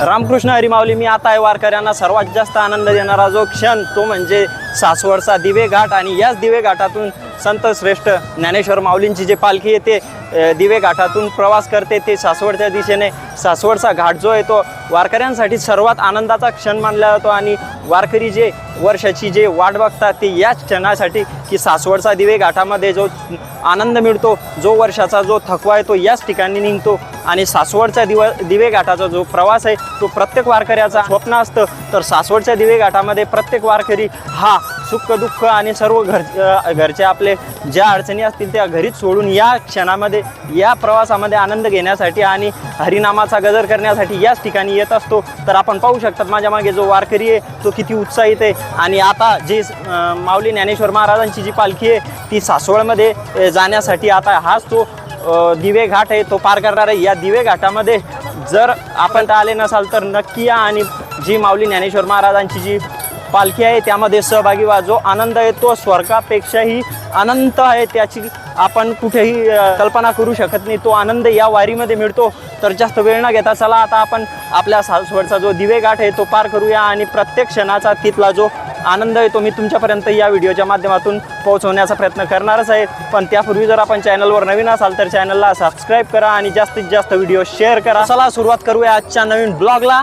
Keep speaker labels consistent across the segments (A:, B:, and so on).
A: रामकृष्ण हरिमावली मी आता आहे वारकऱ्यांना सर्वात जास्त आनंद देणारा जो क्षण तो म्हणजे सासवडचा दिवे घाट. आणि याच दिवे घाटातून संत श्रेष्ठ ज्ञानेश्वर माऊलींची जे पालखी येते दिवे घाटातून प्रवास करते ते सासवडच्या दिशेने. सासवडचा घाट जो आहे तो वारकऱ्यांसाठी सर्वात आनंदाचा क्षण मानला जातो आणि वारकरी जे वर्षाची जे वाट बघतात ते याच क्षणासाठी की सासवडचा दिवे घाटामध्ये जो आनंद मिळतो जो वर्षाचा जो थकवा आहे तो याच ठिकाणी निघतो आणि सासवडच्या दिव दिवे घाटाचा जो प्रवास आहे तो प्रत्येक वारकऱ्याचा स्वप्न असतं. तर सासवडच्या दिवे घाटामध्ये प्रत्येक वारकरी हा सुख दुःख आणि सर्व घर घरचे आपले ज्या अडचणी असतील त्या घरीच सोडून या क्षणामध्ये या प्रवासामध्ये आनंद घेण्यासाठी आणि हरिनामाचा गजर करण्यासाठी याच ठिकाणी येत असतो. तर आपण पाहू शकतात माझ्या मागे जो वारकरी आहे तो किती उत्साहित आहे. आणि आता जे माऊली ज्ञानेश्वर महाराजांची जी पालखी आहे ती सासवडमध्ये जाण्यासाठी आता हाच तो दिवे घाट आहे तो पार करणार आहे. या दिवे घाटामध्ये जर आपण तर आले नसाल तर नक्की या आणि जी माऊली ज्ञानेश्वर महाराजांची जी पालखी आहे त्यामध्ये सहभागी व्हा. जो आनंद आहे तो स्वर्गापेक्षाही अनंत आहे त्याची आपण कुठेही कल्पना करू शकत नाही. तो आनंद या वारीमध्ये मिळतो. तर जास्त वेळ न घेता चला आता आपण आपल्या सासवडचा जो दिवेगाठ आहे तो पार करूया आणि प्रत्येक क्षणाचा तिथला जो आनंद आहे तो मी तुमच्यापर्यंत या व्हिडिओच्या माध्यमातून पोहोचवण्याचा प्रयत्न करणारच आहे. पण त्यापूर्वी जर आपण चॅनलवर नवीन असाल तर चॅनलला सबस्क्राईब करा आणि जास्तीत जास्त व्हिडिओ शेअर करा. चला सुरुवात करूया आजच्या नवीन ब्लॉगला.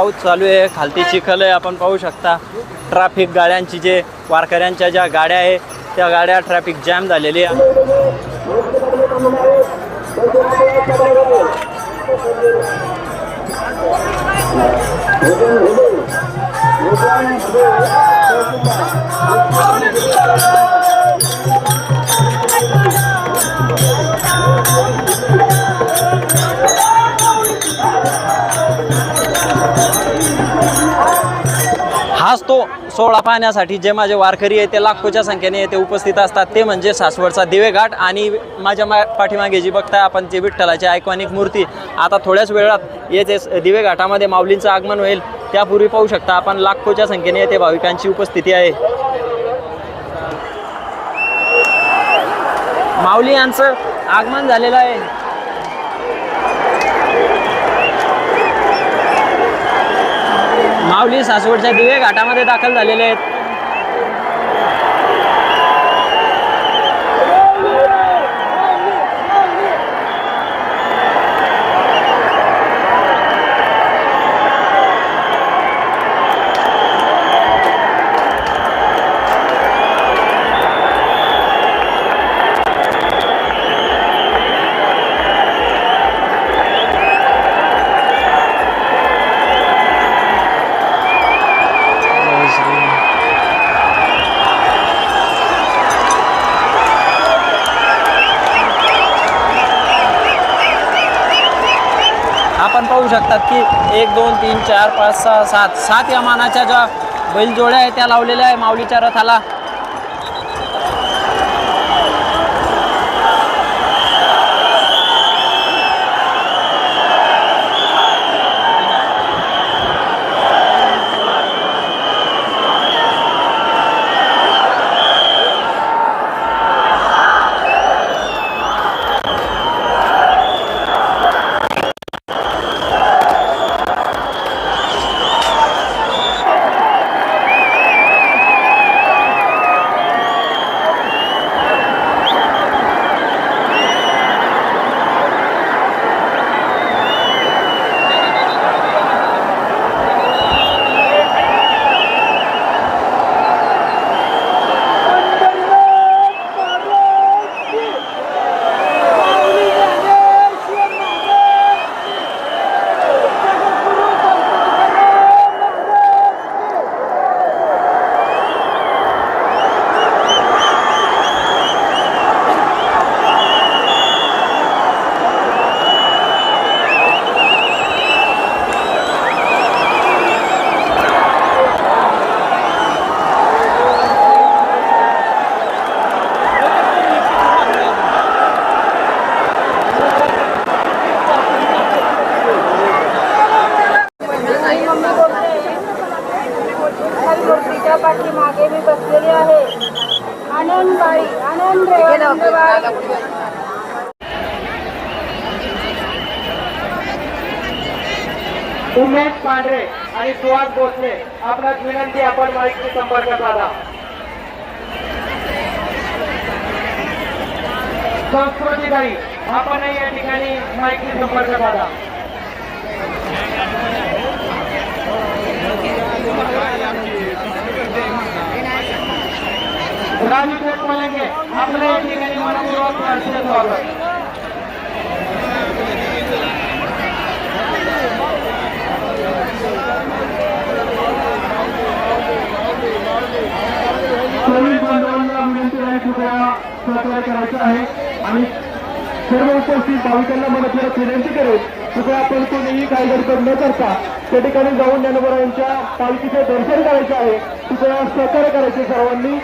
A: पाऊस चालू आहे खालती चिखल आहे आपण पाहू शकता. ट्रॅफिक गाड्यांची जे वारकऱ्यांच्या ज्या गाड्या आहे त्या गाड्या ट्रॅफिक जॅम झालेली आहे. तो सोहळा पाहण्यासाठी जे माझे वारकरी आहे ते लाखोच्या संख्येने येथे उपस्थित असतात. ते म्हणजे सासवडचा दिवेघाट आणि माझ्या मा पाठीमागे जी बघताय आपण जे विठ्ठलाची आयकॉनिक मूर्ती. आता थोड्याच वेळात येथे स- दिवेघाटामध्ये माऊलींचं आगमन होईल त्यापूर्वी पाहू शकता आपण लाखोच्या संख्येने येथे भाविकांची उपस्थिती आहे. माऊली यांचं आगमन झालेलं आहे. माऊली सासवडच्या दिवे घाटामध्ये दाखल झालेले आहेत. आपण पाहू शकतात की एक दोन तीन चार पाच सहा सात सात या मानाच्या ज्या बैलजोड्या आहेत त्या लावलेल्या आहे माऊलीच्या रथाला
B: मूर्तीच्या पाठीमागे मी बसलेली आहे आनंदबाई आनंद रेवानंदबाई
C: उमेश पांढरे आणि सुहास भोसले आपणास विनंती आपण माहिती संपर्क साधा. संस्कृतीकारी आपणही या ठिकाणी माहिती संपर्क साधा. राजू मलंगे आपल्या या ठिकाणी मनपूर्वक स्वागत पोलीस बांधवांना आपल्याला सहकार्य करायचं आहे आणि सर्व उपस्थित भाविकांना मला मनपूर्वक विनंती करेल कृपया आपण कोणीही काही गडबड न करता त्या ठिकाणी जाऊन ज्ञानोबरायांच्या पालखीचे दर्शन करायचे आहे कृपया सहकार्य करायचे सर्वांनी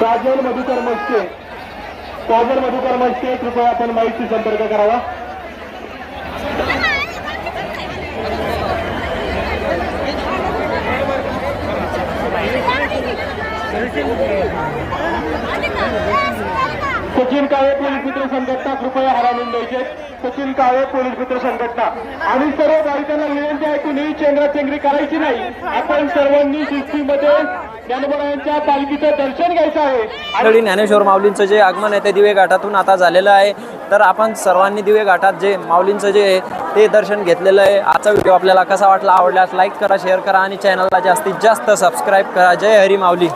C: काजल मधुकर मस्के. काजल मधुकर मस्के कृपया आपण माहिती संपर्क करावा. सचिन काळे पोलीस मित्र संघटना कृपया हरावून द्यायचे. सचिन काळे पोलीस मित्र संघटना. आणि सर्व भाविकांना विनंती आहे कुणीही चेंगराचेंगरी करायची नाही. आपण सर्वांनी शिस्तीमध्ये ज्ञानोबरायांच्या पालखीचं दर्शन घ्यायचं आहे. आणि
A: ज्ञानेश्वर माऊलींचं जे आगमन आहे ते दिवे घाटातून आता झालेलं आहे. तर आपण सर्वांनी दिवे घाटात जे माऊलींचं जे आहे ते दर्शन घेतलेलं आहे. आजचा व्हिडिओ आपल्याला कसा वाटला आवडल्यास लाईक करा शेअर करा आणि चॅनलला जास्तीत जास्त सबस्क्राईब करा. जय हरी माऊली.